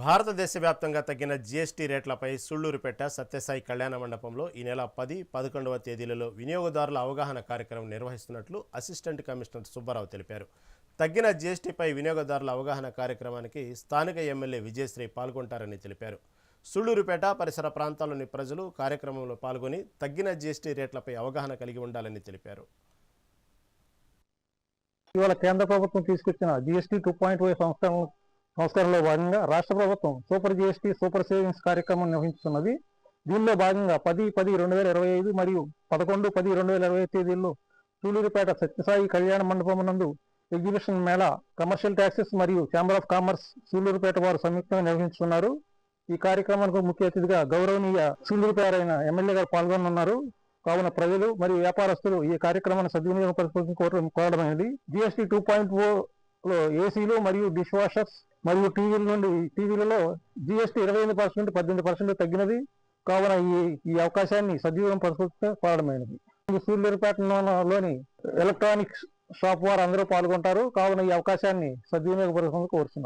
భారతదేశ వ్యాప్తంగా తగ్గిన జీఎస్టీ రేట్లపై సుళ్ళూరుపేట సత్యసాయి కళ్యాణ మండపంలో ఈ నెల పది పదకొండవ తేదీలలో వినియోగదారుల అవగాహన కార్యక్రమం నిర్వహిస్తున్నట్లు అసిస్టెంట్ కమిషనర్ సుబ్బారావు తెలిపారు. తగ్గిన జీఎస్టీపై వినియోగదారుల అవగాహన కార్యక్రమానికి స్థానిక ఎమ్మెల్యే విజయశ్రీ పాల్గొంటారని తెలిపారు. సుళ్ళూరుపేట పరిసర ప్రాంతాల్లోని ప్రజలు కార్యక్రమంలో పాల్గొని తగ్గిన జీఎస్టీ రేట్లపై అవగాహన కలిగి ఉండాలని తెలిపారు. ఇవాళ కేంద్ర ప్రభుత్వం తీసుకొచ్చిన జీఎస్టీ టూ పాయింట్ ఫైవ్ సంస్కరణలు సంస్కరణలో భాగంగా రాష్ట్ర ప్రభుత్వం సూపర్ జిఎస్టీ సూపర్ సేవింగ్స్ కార్యక్రమం నిర్వహిస్తున్నది. దీనిలో భాగంగా పది పది రెండు వేల ఇరవై ఐదు మరియు పదకొండు పది రెండు వేల ఇరవై తేదీల్లో సూలూరుపేట సత్యసాయి కళ్యాణ మండపం నందు ఎగ్జిబిషన్ మేళా కమర్షియల్ ట్యాక్సెస్ మరియు ఛాంబర్ ఆఫ్ కామర్స్ సూలూరుపేట వారు సంయుక్తంగా నిర్వహిస్తున్నారు ఈ కార్యక్రమానికి ముఖ్య అతిథిగా గౌరవనీయ సూలూరుపేట అయిన ఎమ్మెల్యే గారు పాల్గొనున్నారు. కావున ప్రజలు మరియు వ్యాపారస్తులు ఈ కార్యక్రమాన్ని సద్వినియోగం పరిస్థితి కోరడం కోరడమైనది. జిఎస్టీ టూ పాయింట్లో ఏసీలు మరియు డిష్ వాషర్స్ మరియు టీవీల నుండి టీవీలలో జిఎస్టీ ఇరవై ఎనిమిది పర్సెంట్ పద్దెనిమిది పర్సెంట్ తగ్గినది. కావున ఈ ఈ అవకాశాన్ని సద్వినియోగం పరచుకోవడం పాడమైనది. సూర్యుపేటలోని ఎలక్ట్రానిక్స్ షాప్ వారు అందరూ పాల్గొంటారు. కావున ఈ అవకాశాన్ని సద్వినియోగపరచుకోవాలని కోరుతున్నాం